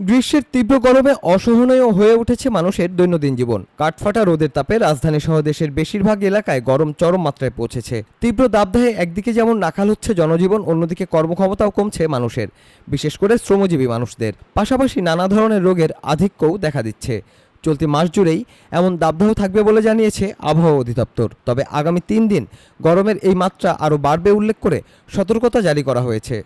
গ্রীষ্মের তীব্র গরমে অসহনীয় হয়ে উঠেছে মানুষের দৈনন্দিন জীবন। কাঠফাটা রোদের তাপে রাজধানী সহ দেশের বেশিরভাগ এলাকায় গরম চরম মাত্রায় পৌঁছেছে। তীব্র দাবদাহে একদিকে যেমন নাকাল হচ্ছে জনজীবন, অন্যদিকে কর্মক্ষমতাও কমছে মানুষের, বিশেষ করে শ্রমজীবী মানুষদের। পাশাপাশি নানা ধরনের রোগের আধিক্যও দেখা দিচ্ছে। চলতি মাস জুড়েই এমন দাবদাহ থাকবে বলে জানিয়েছে আবহাওয়া অধিদপ্তর। তবে আগামী তিন দিন গরমের এই মাত্রা আরও বাড়বে উল্লেখ করে সতর্কতা জারি করা হয়েছে।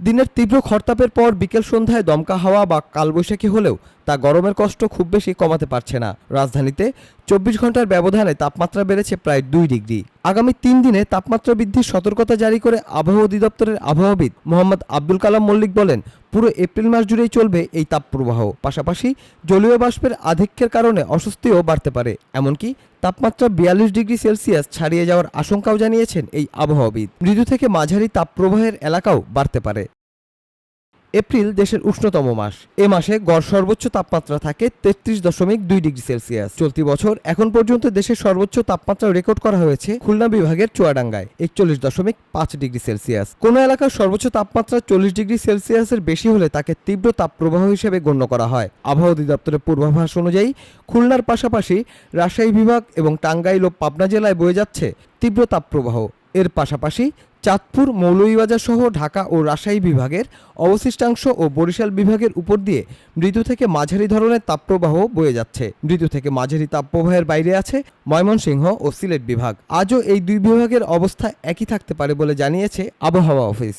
দিনের তীব্র খরতাপের পর বিকেল সন্ধ্যায় দমকা হাওয়া বা কালবৈশাখী হলেও তা গরমের কষ্ট খুব বেশি কমাতে পারছে না। রাজধানীতে চব্বিশ ঘণ্টার ব্যবধানে তাপমাত্রা বেড়েছে প্রায় দুই ডিগ্রি। আগামী তিন দিনে তাপমাত্রা বৃদ্ধির সতর্কতা জারি করে আবহাওয়া অধিদপ্তরের আবহাওয়াবিদ মোহাম্মদ আব্দুল কালাম মল্লিক বলেন পুরো এপ্রিল মাস জুড়েই চলবে এই তাপপ্রবাহ। পাশাপাশি জলীয় বাষ্পের আধিক্যের কারণে অস্বস্তিও বাড়তে পারে। এমনকি তাপমাত্রা বিয়াল্লিশ ডিগ্রি সেলসিয়াস ছাড়িয়ে যাওয়ার আশঙ্কাও জানিয়েছেন এই আবহাওয়াবিদ। মৃদু থেকে মাঝারি তাপপ্রবাহের এলাকাও বাড়তে পারে। এপ্রিল দেশের উষ্ণতম মাস। এ মাসে গড় সর্বোচ্চ তাপমাত্রা থাকে তেত্রিশ দশমিক দুই ডিগ্রি সেলসিয়াস। চলতি বছর এখন পর্যন্ত দেশের সর্বোচ্চ তাপমাত্রা রেকর্ড করা হয়েছে খুলনা বিভাগের চুয়াডাঙ্গায়, একচল্লিশ দশমিক পাঁচ ডিগ্রি সেলসিয়াস। কোনো এলাকার সর্বোচ্চ তাপমাত্রা চল্লিশ ডিগ্রি সেলসিয়াসের বেশি হলে তাকে তীব্র তাপপ্রবাহ হিসেবে গণ্য করা হয়। আবহাওয়া অধিদপ্তরের পূর্বাভাস অনুযায়ী খুলনার পাশাপাশি রাজশাহী বিভাগ এবং টাঙ্গাইল ও পাবনা জেলায় বয়ে যাচ্ছে তীব্র তাপপ্রবাহ। এর পাশাপাশি চাঁদপুর মৌলভীবাজার সহ ঢাকা ও রাজশাহী বিভাগের অবশিষ্টাংশ ও বরিশাল বিভাগের উপর দিয়ে মৃদু থেকে মাঝারি ধরনের তাপপ্রবাহ বয়ে যাচ্ছে। মৃদু থেকে মাঝারি তাপপ্রবাহের বাইরে আছে ময়মনসিংহ ও সিলেট বিভাগ। আজও এই দুই বিভাগের অবস্থা একই থাকতে পারে বলে জানিয়েছে আবহাওয়া অফিস।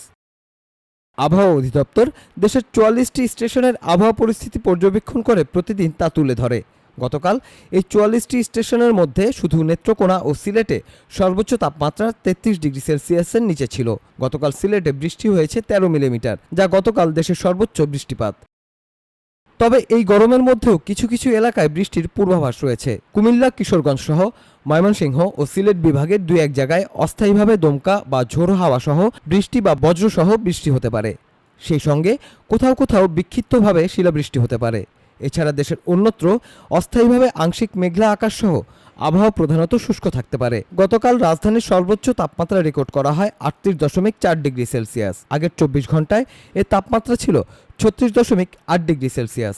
আবহাওয়া অধিদপ্তর দেশের চুয়াল্লিশটি স্টেশনের আবহাওয়া পরিস্থিতি পর্যবেক্ষণ করে প্রতিদিন তা তুলে ধরে। গতকাল এই চুয়াল্লিশটি স্টেশনের মধ্যে শুধু নেত্রকোনা ও সিলেটে সর্বোচ্চ তাপমাত্রা তেত্রিশ ডিগ্রি সেলসিয়াসের নিচে ছিল। গতকাল সিলেটে বৃষ্টি হয়েছে তেরো মিলিমিটার, যা গতকাল দেশের সর্বোচ্চ বৃষ্টিপাত। তবে এই গরমের মধ্যেও কিছু কিছু এলাকায় বৃষ্টির পূর্বাভাস রয়েছে। কুমিল্লা, কিশোরগঞ্জ সহ ময়মনসিংহ ও সিলেট বিভাগের দুই এক জায়গায় অস্থায়ীভাবে দমকা বা ঝোড়ো হাওয়া সহ বৃষ্টি বা বজ্রসহ বৃষ্টি হতে পারে। সেই সঙ্গে কোথাও কোথাও বিক্ষিপ্তভাবে শিলাবৃষ্টি হতে পারে। এছাড়া দেশের অন্যত্র অস্থায়ীভাবে আংশিক মেঘলা আকাশ সহ আবহাওয়া প্রধানত শুষ্ক থাকতে পারে। গতকাল রাজধানীর সর্বোচ্চ তাপমাত্রা রেকর্ড করা হয় আটত্রিশ দশমিক চার ডিগ্রি সেলসিয়াস। আগের চব্বিশ ঘন্টায় এর তাপমাত্রা ছিল ছত্রিশ দশমিক আট ডিগ্রি সেলসিয়াস।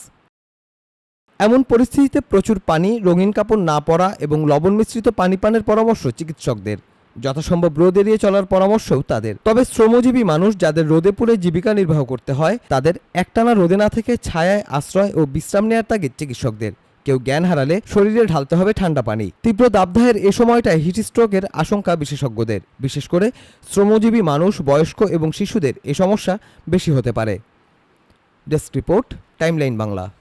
এমন পরিস্থিতিতে প্রচুর পানি, রঙিন কাপড় না পরা এবং লবণ মিশ্রিত পানি পানের পরামর্শ চিকিৎসকদের। যথাসম্ভব রোদ এড়িয়ে চলার পরামর্শও তাদের। তবে শ্রমজীবী মানুষ যাদের রোদে পুড়ে জীবিকা নির্বাহ করতে হয়, তাদের একটানা রোদে না থেকে ছায়ায় আশ্রয় ও বিশ্রাম নেওয়ার তাগিদ চিকিৎসকদের। কেউ জ্ঞান হারালে শরীরে ঢালতে হবে ঠান্ডা পানি। তীব্র দাবদাহের এ সময়টায় হিট স্ট্রোকের আশঙ্কা বিশেষজ্ঞদের। বিশেষ করে শ্রমজীবী মানুষ, বয়স্ক এবং শিশুদের এ সমস্যা বেশি হতে পারে। Desk report, timeline Bangla.